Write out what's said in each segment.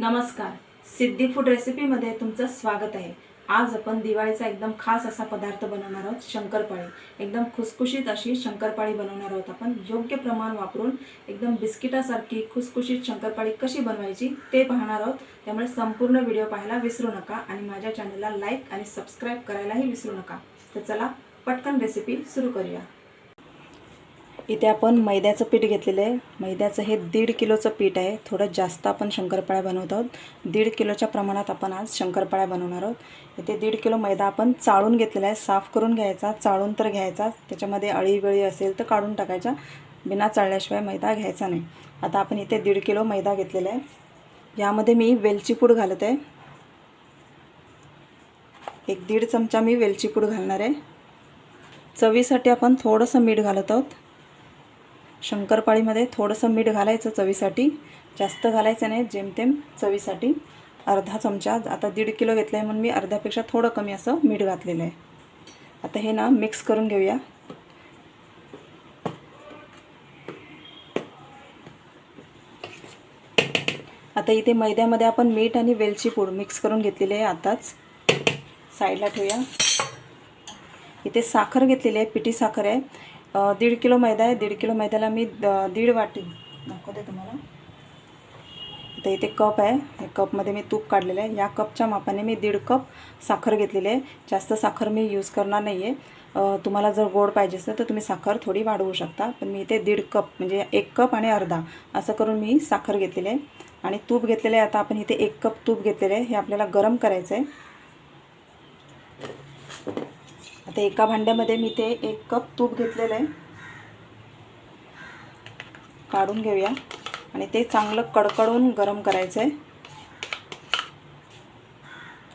नमस्कार. सिद्धी फूड रेसिपीमध्ये तुमचं स्वागत आहे. आज आपण दिवाळीचा एकदम खास असा पदार्थ बनवणार आहोत शंकरपाळी. एकदम खुसखुशीत अशी शंकरपाळी बनवणार आहोत आपण. योग्य प्रमाण वापरून एकदम बिस्किटासारखी खुसखुशीत शंकरपाळी कशी बनवायची ते पाहणार आहोत. त्यामुळे संपूर्ण व्हिडिओ पाहायला विसरू नका आणि माझ्या चॅनलला लाईक आणि सबस्क्राईब करायलाही विसरू नका. तर चला पटकन रेसिपी सुरू करूया. इथे आपण मैद्याचं पीठ घेतलेलं आहे. मैद्याचं हे दीड किलोचं पीठ आहे. थोडं जास्त आपण शंकरपाळ्या बनवत आहोत. दीड किलोच्या प्रमाणात आपण आज शंकरपाळ्या बनवणार आहोत. इथे दीड किलो मैदा आपण चाळून घेतलेला आहे. साफ करून घ्यायचा चाळून तर घ्यायचा. त्याच्यामध्ये अळीवेळी असेल तर काढून टाकायचा. बिना चाळल्याशिवाय मैदा घ्यायचा नाही. आता आपण इथे दीड किलो मैदा घेतलेला आहे. यामध्ये मी वेलची पूड घालत आहे. एक दीड चमचा मी वेलची पूड घालणार आहे. चवीसाठी आपण थोडंसं मीठ घालत आहोत. शंकरपाळीमध्ये थोडंसं मीठ घालायचं चवीसाठी. जास्त घालायचं नाही जेमतेम चवीसाठी. अर्धा चमचा आता दीड किलो घेतला आहे म्हणून मी अर्ध्यापेक्षा थोडं कमी असं मीठ घातलेलं आहे. आता हे ना मिक्स करून घेऊया. आता इथे मैद्यामध्ये आपण मीठ आणि वेलची पूड मिक्स करून घेतलेली आहे आताच. साईडला ठेवूया. इथे साखर घेतलेली आहे पिठी साखर आहे. दीड किलो मैदा आहे. दीड किलो मैद्याला मी द- दीड वाटी दाखवते तुम्हाला. आता इथे कप आहे. या कपमध्ये मी तूप काढलेलं आहे. या कपच्या मापाने मी दीड कप साखर घेतलेली आहे. जास्त साखर मी यूज करणार नाही आहे तुम्हाला जर गोड पाहिजे असेल तर तुम्ही साखर थोडी वाढवू शकता. पण मी इथे दीड कप म्हणजे एक कप आणि अर्धा असं करून मी साखर घेतलेली आहे. आणि तूप घेतलेलं आहे. आता आपण इथे एक कप तूप घेतलेलं आहे. हे आपल्याला गरम करायचं आहे आता एका भांड्यामध्ये मी ते एक कप तूप घेतलेलं आहे. काढून घेऊया. आणि ते चांगलं कडकडून गरम करायचं आहे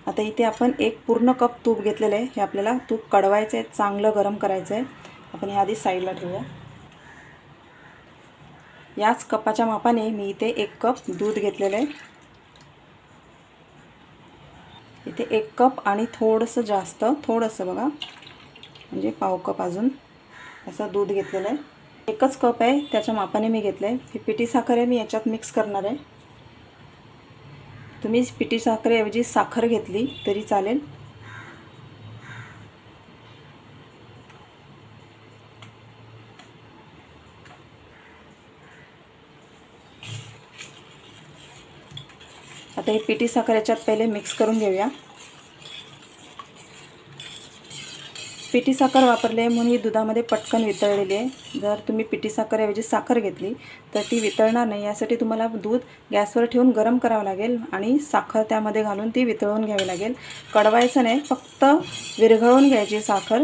आता इथे आपण एक पूर्ण कप तूप घेतलेलं आहे. हे आपल्याला तूप कडवायचं आहे चांगलं गरम करायचं आहे आपण हे आधी साईडला ठेवूया. याच कपाच्या मापाने मी इथे एक कप दूध घेतलेलं आहे. इथे एक कप आणि थोडंसं जास्त थोडंसं बघा. म्हणजे पाव कप अजून. असं दूध घेतलेलं आहे. एकच कप आहे त्याच्या मापाने मी घेतलं आहे ही पिठी साखर आहे मी याच्यात मिक्स करणार आहे. तुम्ही पिठी साखरेऐवजी साखर घेतली तरी चालेल. आता ही पिठी साखर याच्यात पहिले मिक्स करून घेऊया. पिठी साखर वापरली आहे म्हणून ही दुधामध्ये पटकन वितळलेली आहे. जर तुम्ही पिठी साखरऐवजी साखर घेतली तर ती वितळणार नाही. यासाठी तुम्हाला दूध गॅसवर ठेवून गरम करावं लागेल आणि साखर त्यामध्ये घालून ती वितळून घ्यावी लागेल. कडवायचं नाही फक्त विरघळून घ्यायची साखर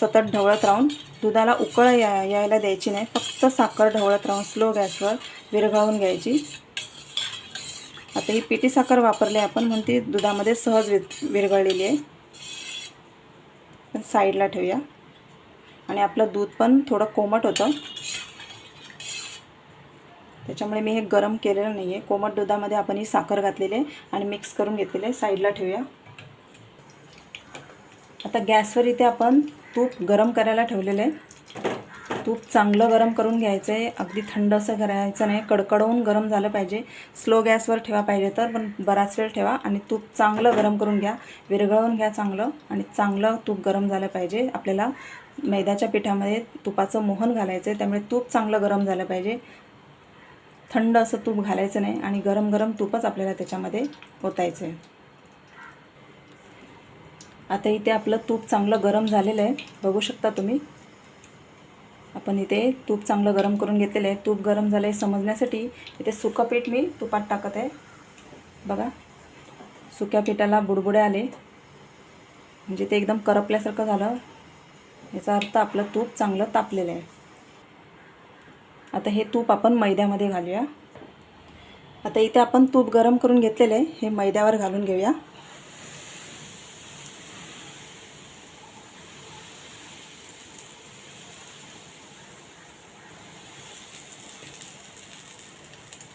सतत ढवळत राहून. दुधाला उकळ या यायला द्यायची नाही फक्त साखर ढवळत राहून स्लो गॅसवर विरघळून घ्यायची. आता ही पिठी साखर वापरली आपण म्हणून ती दुधामध्ये सहज वि विरघळलेली आहे. पण साईडला ठेवूया. आणि आपलं दूध पण थोडं कोमट होतं. त्याच्यामुळे मी हे गरम केलेलं नाही आहे कोमट दुधामध्ये आपण ही साखर घातलेली आहे आणि मिक्स करून घेतलेले आहे. साईडला ठेवूया. आता गॅसवर इथे आपण तूप गरम करायला ठेवलेलं आहे. तूप चांगलं गरम करून घ्यायचं आहे अगदी थंड असं करायचं नाही. कडकडवून गरम झालं पाहिजे. स्लो गॅसवर ठेवा पाहिजे तर पण बराच वेळ ठेवा आणि तूप चांगलं गरम करून घ्या. विरघळवून घ्या चांगलं आणि चांगलं तूप गरम झालं पाहिजे. आपल्याला मैद्याच्या पिठामध्ये तुपाचं मोहन घालायचं आहे त्यामुळे तूप चांगलं गरम झालं पाहिजे. थंड असं तूप घालायचं नाही आणि गरम गरम तूपच आपल्याला त्याच्यामध्ये ओतायचं आहे आता इथे आपलं तूप चांगलं गरम झालेलं आहे. बघू शकता तुम्ही. आपण इथे तूप चांगलं गरम करून घेतलेलं आहे. तूप गरम झालं आहे समजण्यासाठी इथे सुकं पीठ मी तुपात टाकत आहे. बघा सुक्या पिठाला बुडबुडे आले. म्हणजे ते एकदम करपल्यासारखं झालं. याचा अर्थ आपलं तूप चांगलं तापलेलं आहे. आता हे तूप आपण मैद्यामध्ये घालूया. आता इथे आपण तूप गरम करून घेतलेलं आहे. हे मैद्यावर घालून घेऊया.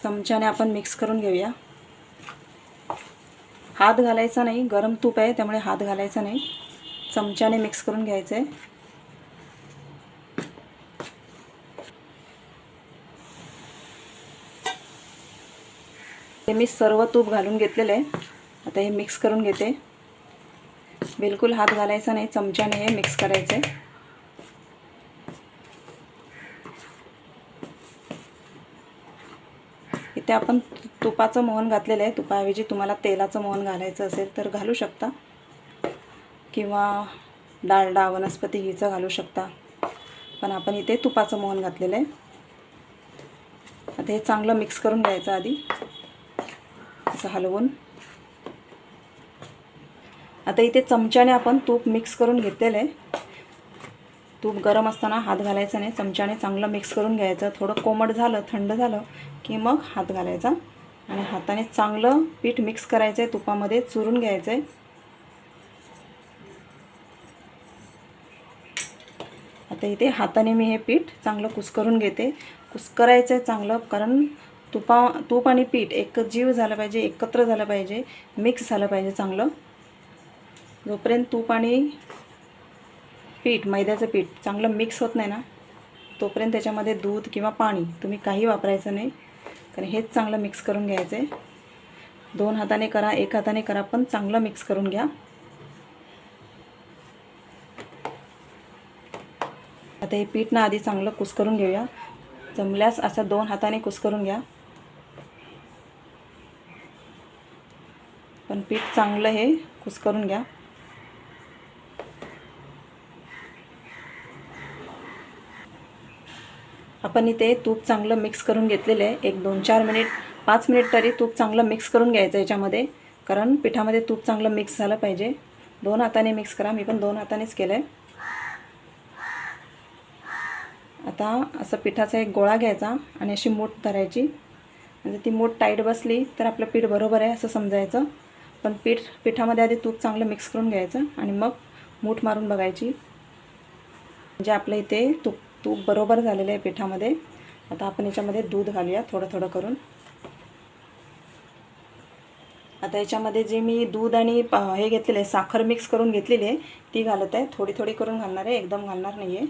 चमच्याने आपण मिक्स करून घेऊया. हात घालायचा नाही गरम तूप आहे त्यामुळे हात घालायचा नाही. चमच्याने मिक्स करून घ्यायचं आहे हे मी सर्व तूप घालून घेतलेलं आहे. आता हे मिक्स करून घेते. बिलकुल हात घालायचा नाही चमच्याने हे मिक्स करायचं आहे इथे आपण तुपाचं मोहन घातलेलं आहे. तुपाऐवजी तुम्हाला तेलाचं मोहन घालायचं असेल तर घालू शकता. किंवा डालडा वनस्पती हिचं घालू शकता. पण आपण इथे तुपाचं मोहन घातलेलं आहे. आता हे चांगलं मिक्स करून घ्यायचं आधी. असं हलवून. आता इथे चमच्याने आपण तूप मिक्स करून घेतलेलं आहे. तूप गरम असताना हात घालायचा नाही चमच्याने चांगलं मिक्स करून घ्यायचं. थोडं कोमट झालं थंड झालं की मग हात घालायचा. आणि हाताने चांगलं पीठ मिक्स करायचं आहे तुपामध्ये चुरून घ्यायचं आहे आता इथे हाताने मी हे पीठ चांगलं कुस्करून घेते. कुस्करायचं आहे चांगलं कारण तुपा तूप आणि पीठ एक जीव झालं पाहिजे एकत्र झालं पाहिजे मिक्स झालं पाहिजे चांगलं. जोपर्यंत तूप आणि पीठ मैद्याचं पीठ चांगलं मिक्स होत नाही ना तोपर्यंत त्याच्यामध्ये दूध किंवा पाणी तुम्ही काही वापरायचं नाही. कारण हेच चांगलं मिक्स करून घ्यायचं आहे दोन हाताने करा एक हाताने करा पण चांगलं मिक्स करून घ्या. आता हे पीठ ना आधी चांगलं कुस्करून घेऊया. जमल्यास असं दोन हाताने कुस्करून घ्या. पण पीठ चांगलं हे कुस्करून घ्या. आपण इथे तूप चांगलं मिक्स करून घेतलेलं. आहे एक दोन चार मिनिट पाच मिनिट तरी तूप चांगलं मिक्स करून घ्यायचं याच्यामध्ये. कारण पिठामध्ये तूप चांगलं मिक्स झालं पाहिजे. दोन हाताने मिक्स करा. मी पण दोन हातानेच केलं आहे आता असं पिठाचा एक गोळा घ्यायचा आणि अशी मूठ धरायची. म्हणजे ती मूठ टाईट बसली तर आपलं पीठ बरोबर आहे असं समजायचं. पण पीठ पिठामध्ये आधी तूप चांगलं मिक्स करून घ्यायचं आणि मग मूठ मारून बघायची. म्हणजे आपल्या इथे तूप तूप बरोबर झालेलं आहे पिठामध्ये. आता आपण याच्यामध्ये दूध घालूया थोडं थोडं करून. आता याच्यामध्ये जे मी दूध आणि हे घेतलेलं आहे साखर मिक्स करून घेतलेली आहे ती घालत आहे. थोडी थोडी करून घालणार आहे एकदम घालणार नाही आहे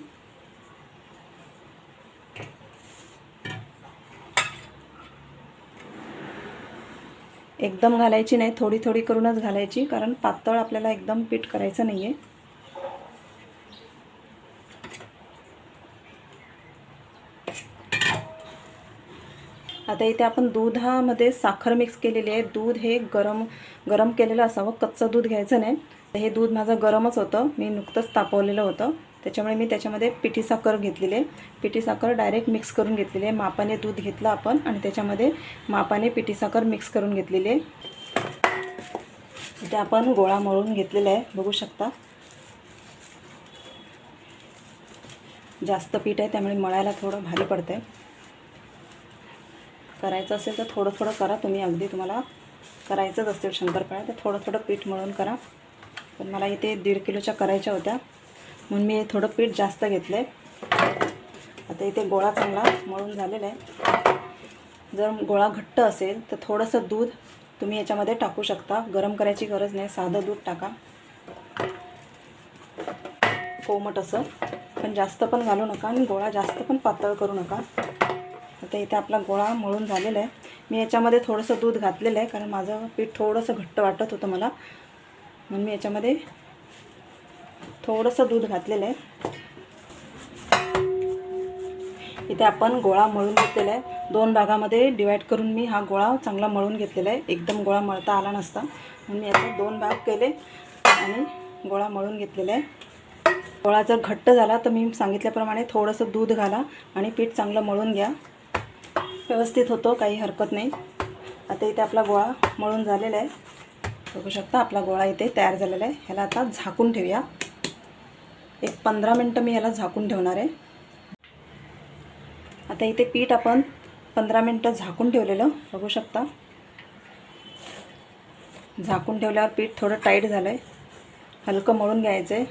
एकदम घालायची नाही थोडी थोडी करूनच घालायची कारण पातळ आपल्याला एकदम पीठ करायचं नाही आहे आता इथे आपण दुधामध्ये साखर मिक्स केलेली आहे. दूध हे गरम गरम केलेलं असावं. कच्चं दूध घ्यायचं नाही. तर हे दूध माझं गरमच होतं. मी नुकतंच तापवलेलं होतं. त्याच्यामुळे मी त्याच्यामध्ये पिठी साखर घेतलेली आहे. पिठी साखर डायरेक्ट मिक्स करून घेतलेली आहे. मापाने दूध घेतलं आपण आणि त्याच्यामध्ये मापाने पिठी साखर मिक्स करून घेतलेली आहे. इथे आपण गोळा मळून घेतलेला आहे. बघू शकता. जास्त पीठ आहे त्यामुळे मळायला थोडं भारी पडतं आहे करायचं असेल तर थोडं थोडं करा. तुम्ही अगदी तुम्हाला करायचंच असेल शंकरपाळ्या तर थोडं थोडं पीठ मळून करा. पण मला इथे दीड किलोच्या करायच्या होत्या. म्हणून मी थोडं पीठ जास्त घेतलं आहे आता इथे गोळा चांगला मळून झालेला आहे. जर गोळा घट्ट असेल तर थोडंसं दूध तुम्ही याच्यामध्ये टाकू शकता. गरम करायची गरज नाही. साधं दूध टाका. कोमट असं. पण जास्त पण घालू नका आणि गोळा जास्त पण पातळ करू नका. तर इथे आपला गोळा मळून झालेला आहे. मी याच्यामध्ये थोडंसं दूध घातलेलं आहे कारण माझं पीठ थोडंसं घट्ट वाटत होतं मला. म्हणून मी याच्यामध्ये थोडंसं दूध घातलेलं आहे. इथे आपण गोळा मळून घेतलेला आहे. दोन भागामध्ये डिवाईड करून मी हा गोळा चांगला मळून घेतलेला आहे. एकदम गोळा मळता आला नसता. म्हणून मी याचे दोन भाग केले आणि गोळा मळून घेतलेला आहे. गोळा जर घट्ट झाला तर मी सांगितल्याप्रमाणे थोडंसं दूध घाला आणि पीठ चांगलं मळून घ्या. व्यवस्थित होतो काही हरकत नाही. आता इथे आपला गोळा मळून झालेला आहे. बघू शकता आपला गोळा इथे तयार झालेला आहे. ह्याला आता झाकून ठेवूया. एक पंधरा मिनटं मी ह्याला झाकून ठेवणार आहे. आता इथे पीठ आपण पंधरा मिनटं झाकून ठेवलेलं बघू शकता. झाकून ठेवल्यावर पीठ थोडं टाईट झालं आहे हलकं मळून घ्यायचं आहे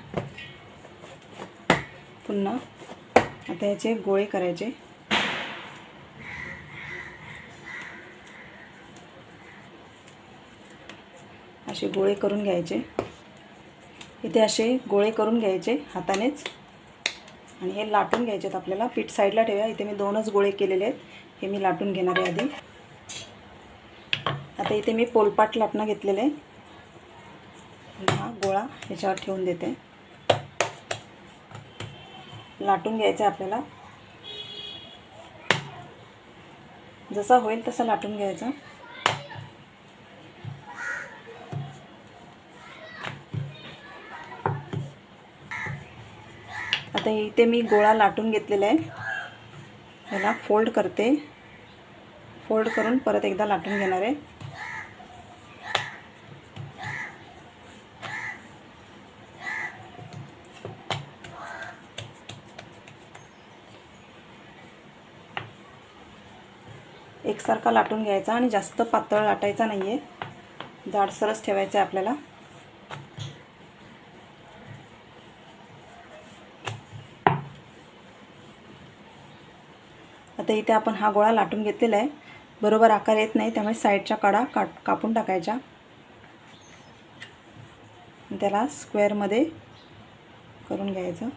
पुन्हा आता ह्याचे गोळे करायचे. असे गोळे करून घ्यायचे. इथे असे गोळे करून घ्यायचे हातानेच. आणि हे लाटून घ्यायचे आहेत आपल्याला. पीठ साईडला ठेवा इथे मी दोनच गोळे केलेले आहेत. हे मी लाटून घेणार आहे आधी. आता इथे मी पोलपाट लाटणं घेतलेलं आहे. हा गोळा ह्याच्यावर ठेवून देते. लाटून घ्यायचं आहे आपल्याला. जसा होईल तसा लाटून घ्यायचा. आता इथे मी गोळा लाटून घेतलेला आहे. ह्याला फोल्ड करते. फोल्ड करून परत एकदा लाटून घेणार आहे. एकसारखा लाटून घ्यायचा आणि जास्त पातळ लाटायचा नाही आहे जाडसरच ठेवायचं आहे आपल्याला. इथे आपण हा गोळा लाटून घेतलेला आहे. बरोबर आकार येत नाही त्यामुळे साईडच्या कडा काट कापून टाकायच्या. त्याला स्क्वेअरमध्ये करून घ्यायचं.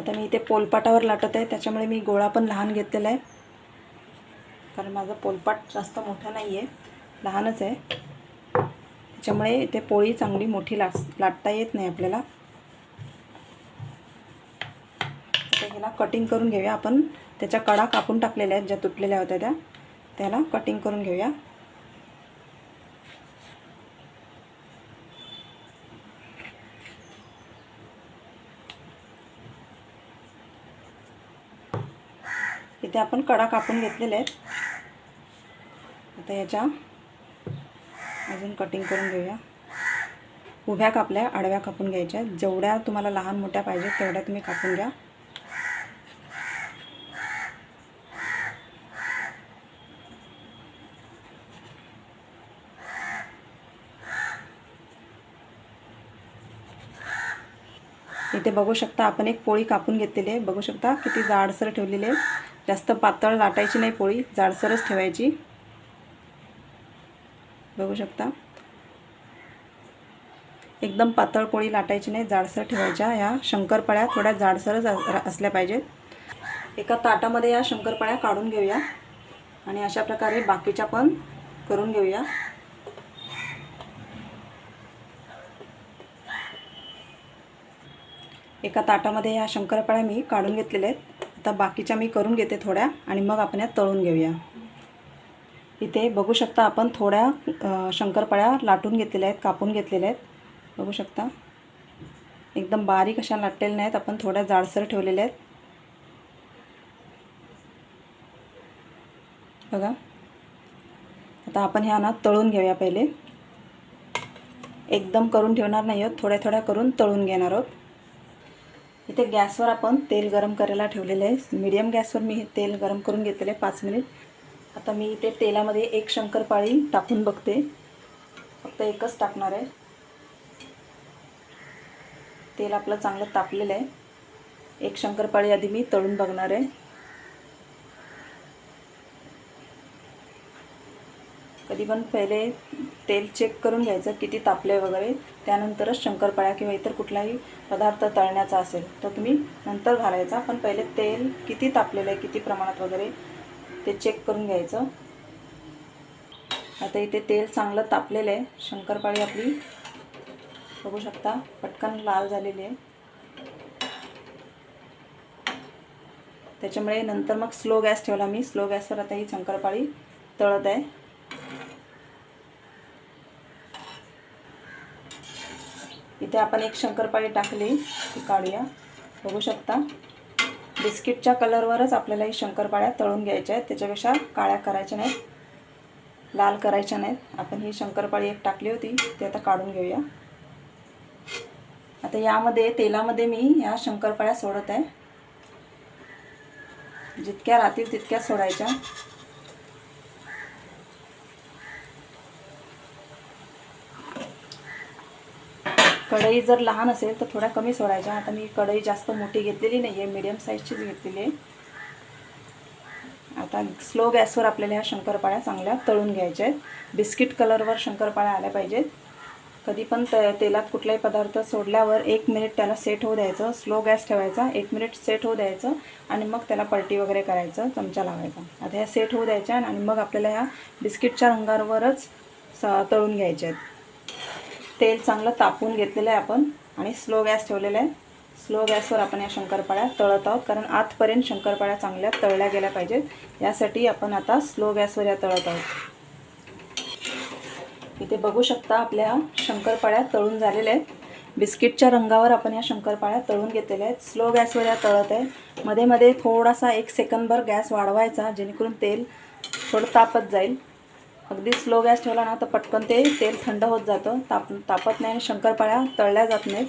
आता मी इथे पोलपाटावर लाटत आहे त्याच्यामुळे मी गोळा पण लहान घेतलेला आहे. कारण माझा पोलपाट जास्त मोठा नाही आहे लहानच आहे. त्याच्यामुळे इथे पोळी चांगली मोठी लाट लाटता येत नाही आपल्याला. आता ह्याला कटिंग करून घेऊया आपण. त्याच्या कडा कापून टाकलेल्या आहेत ज्या तुटलेल्या होत्या त्या. त्याला कटिंग करून घेऊया. इथे आपण कडा कापून घेतलेल्या आहेत. आता याच्या अजून कटिंग करून घेऊया. उभ्या कापल्या आडव्या कापून घ्यायच्या. जेवढ्या तुम्हाला लहान मोठ्या पाहिजेत तेवढ्या तुम्ही कापून घ्या. इथे बघू शकता आपण एक पोळी कापून घेतलेली आहे. बघू शकता किती जाडसर ठेवलेली आहे. जास्त पातळ लाटायची नाही पोळी जाडसरच ठेवायची. बघू शकता. एकदम पातळ पोळी लाटायची नाही जाडसर ठेवायच्या. ह्या शंकरपाळ्या थोड्या जाडसरच असल्या पाहिजेत. एका ताटामध्ये या शंकरपाळ्या काढून घेऊया. आणि अशा प्रकारे बाकीच्या पण करून घेऊया. एका ताटामध्ये या शंकरपाळ्या मी काढून घेतलेल्या आहेत. आता बाकीच्या मी करून घेते थोड्या आणि मग आपण या तळून घेऊया. इथे बघू शकता आपण थोड्या शंकरपाळ्या लाटून घेतलेल्या आहेत कापून घेतलेल्या आहेत. बघू शकता. एकदम बारीक अशा लाटलेल्या नाहीत आपण थोड्या जाडसर ठेवलेल्या आहेत. बघा. आता आपण ह्या ना तळून घेऊया पहिले. एकदम करून ठेवणार नाही आहोत थोड्या थोड्या करून तळून घेणार आहोत. इथे गॅसवर आपण तेल गरम करायला ठेवलेलं आहे. मीडियम गॅसवर मी हे तेल गरम करून घेतलेलं आहे पाच मिनिट. आता मी इथे तेलामध्ये एक शंकरपाळी टाकून बघते. फक्त एकच टाकणार आहे. तेल आपलं चांगलं तापलेलं आहे. एक शंकरपाळी आधी मी तळून बघणार आहे. कधी पण पहिले तेल चेक करून घ्यायचं किती तापले वगैरे. त्यानंतरच शंकरपाळ्या किंवा इतर कुठलाही पदार्थ तळण्याचा असेल तर तुम्ही नंतर घालायचा. पण पहिले तेल किती तापलेलं आहे किती प्रमाणात वगैरे ते चेक करून घ्यायचं. आता इथे तेल चांगलं तापलेलं आहे. शंकरपाळी आपली बघू शकता पटकन लाल झालेली आहे. त्याच्यामुळे नंतर मग स्लो गॅस ठेवला मी. स्लो गॅसवर आता ही शंकरपाळी तळत आहे. इथे आपण एक शंकरपाळी टाकली ती काढूया. बघू शकता. बिस्किटच्या कलरवरच आपल्याला ही शंकरपाळ्या तळून घ्यायच्या आहेत. त्याच्यापेक्षा काळ्या करायच्या नाहीत लाल करायच्या नाहीत. आपण ही शंकरपाळी एक टाकली होती ती आता काढून घेऊया. आता यामध्ये तेलामध्ये मी ह्या शंकरपाळ्या सोडत आहे. जितक्या राहतील तितक्या सोडायच्या. कढई जर लहान असेल तर थोड्या कमी सोडायच्या आता मी कढई जास्त मोठी घेतलेली नाही आहे मिडियम साईजचीच घेतलेली आहे. आता स्लो गॅसवर आपल्याला ह्या शंकरपाळ्या चांगल्या तळून घ्यायच्या आहेत. बिस्किट कलरवर शंकरपाळ्या आल्या पाहिजेत. कधी पण त तेलात कुठलाही पदार्थ सोडल्यावर एक मिनिट त्याला सेट होऊ द्यायचं. स्लो गॅस ठेवायचा एक मिनिट सेट होऊ द्यायचं आणि मग त्याला पलटी वगैरे करायचं चमचा लावायचा. आता ह्या सेट होऊ द्यायच्या आणि मग आपल्याला ह्या बिस्किटच्या रंगावरच स तळून घ्यायच्या आहेत. तेल चांगलं तापून घेतलेलं आहे आपण आणि स्लो गॅस ठेवलेला आहे. स्लो गॅसवर आपण या शंकरपाळ्या तळत आहोत. कारण आतपर्यंत शंकरपाळ्या चांगल्या तळल्या गेल्या पाहिजेत. यासाठी आपण आता स्लो गॅसवर या तळत आहोत. इथे बघू शकता आपल्या शंकरपाळ्या तळून झालेल्या आहेत. बिस्किटच्या रंगावर आपण या शंकरपाळ्या तळून घेतलेल्या आहेत. स्लो गॅसवर या तळत आहे. मध्ये मध्ये थोडासा एक सेकंदभर गॅस वाढवायचा जेणेकरून तेल थोडं तापत जाईल. अगदी स्लो गॅस ठेवला ना तर पटकन ते तेल थंड होत जातं. ताप तापत नाही आणि शंकरपाळ्या तळल्या जात नाहीत.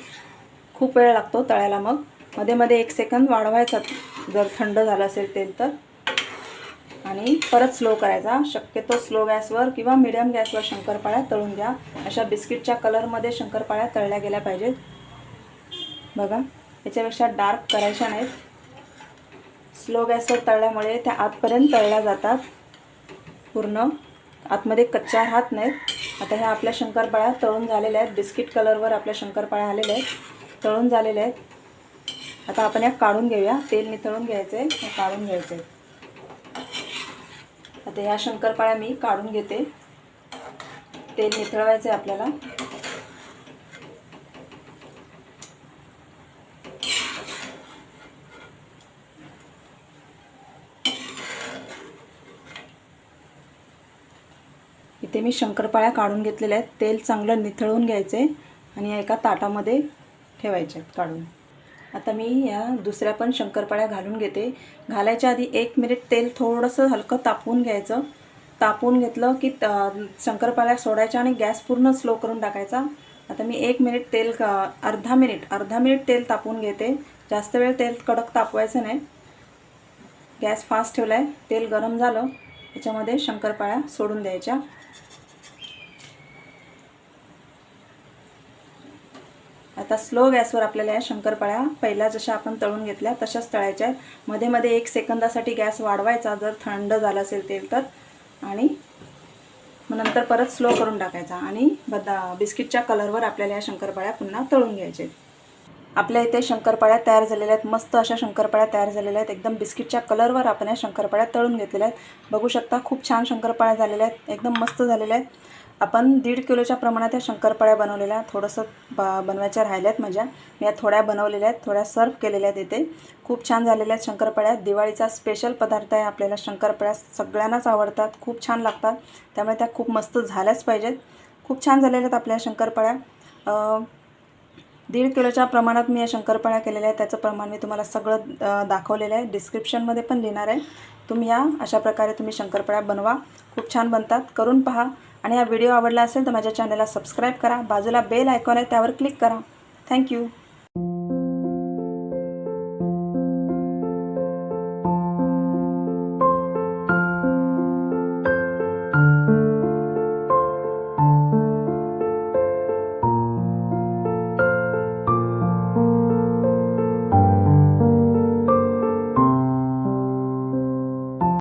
खूप वेळ लागतो तळायला मग. मध्ये मध्ये एक सेकंद वाढवायचा जर थंड झालं असेल तेल तर. आणि परत स्लो करायचा. शक्यतो स्लो गॅसवर किंवा मिडियम गॅसवर शंकरपाळ्या तळून घ्या. अशा बिस्किटच्या कलरमध्ये शंकरपाळ्या तळल्या गेल्या पाहिजेत. बघा याच्यापेक्षा डार्क करायच्या नाहीत. स्लो गॅसवर तळल्यामुळे त्या आतपर्यंत तळल्या जातात. पूर्ण. आतमध्ये कच्च्या राहत नाहीत. आता ह्या आपल्या शंकरपाळ्या तळून झालेल्या आहेत. बिस्किट कलरवर आपल्या शंकरपाळ्या आलेल्या आहेत. तळून झालेल्या आहेत. आता आपण या काढून घेऊया. तेल नितळून घ्यायचं आहे. काढून घ्यायचं आहे. आता ह्या शंकरपाळ्या मी काढून घेते. तेल निथळवायचं आहे आपल्याला. इथे मी शंकरपाळ्या काढून घेतलेल्या आहेत. तेल चांगलं निथळून घ्यायचं आहे आणि या एका ताटामध्ये ठेवायचे आहेत काढून. आता मी या दुसऱ्या पण शंकरपाळ्या घालून घेते. घालायच्या आधी एक मिनिट तेल थोडंसं हलकं तापवून घ्यायचं. तापवून घेतलं की त- शंकरपाळ्या सोडायच्या आणि गॅस पूर्ण स्लो करून टाकायचा. आता मी एक मिनिट तेल अर्धा मिनिट अर्धा मिनिट तेल तापवून घेते. जास्त वेळ तेल कडक तापवायचं नाही. गॅस फास्ट ठेवला आहे तेल गरम झालं. त्याच्यामध्ये शंकरपाळ्या सोडून द्यायच्या. आता स्लो गॅसवर आपल्याला या शंकरपाळ्या पहिल्या जशा आपण तळून घेतल्या तशाच तळायच्या आहेत. मध्ये मध्ये एक सेकंदासाठी गॅस वाढवायचा जर थंड झालं असेल तेल तर. आणि मग नंतर परत स्लो करून टाकायचा आणि बदा बिस्किटच्या कलरवर आपल्याला या शंकरपाळ्या पुन्हा तळून घ्यायच्या आपल्या इथे शंकरपाळ्या तयार झालेल्या आहेत. मस्त अशा शंकरपाळ्या तयार झालेल्या आहेत. एकदम बिस्किटच्या कलरवर आपण या शंकरपाळ्या तळून घेतलेल्या आहेत. बघू शकता खूप छान शंकरपाळ्या झालेल्या आहेत. एकदम मस्त झालेल्या आहेत. आपण दीड किलोच्या प्रमाणात या शंकरपाळ्या बनवलेल्या थोडंसं ब बनवायच्या राहिल्यात माझ्या. मी या थोड्या बनवलेल्या आहेत थोड्या सर्व केलेल्या आहेत इथे. खूप छान झालेल्या आहेत शंकरपाळ्या. दिवाळीचा स्पेशल पदार्थ आहे आपल्याला शंकरपाळ्या. सगळ्यांनाच आवडतात खूप छान लागतात. त्यामुळे त्या खूप मस्त झाल्याच पाहिजेत. खूप छान झालेल्या आहेत आपल्या शंकरपाळ्या. दीड किलोच्या प्रमाणात मी या शंकरपाळ्या केलेल्या आहेत. त्याचं प्रमाण मी तुम्हाला सगळं दाखवलेलं आहे. डिस्क्रिप्शनमध्ये पण लिहिणार आहे. तुम्ही या. अशा प्रकारे तुम्ही शंकरपाळ्या बनवा. खूप छान बनतात. करून पहा. आणि हा व्हिडिओ आवडला असेल तर माझ्या चॅनलला सबस्क्राईब करा. बाजूला बेल आयकॉन आहे त्यावर क्लिक करा. थँक्यू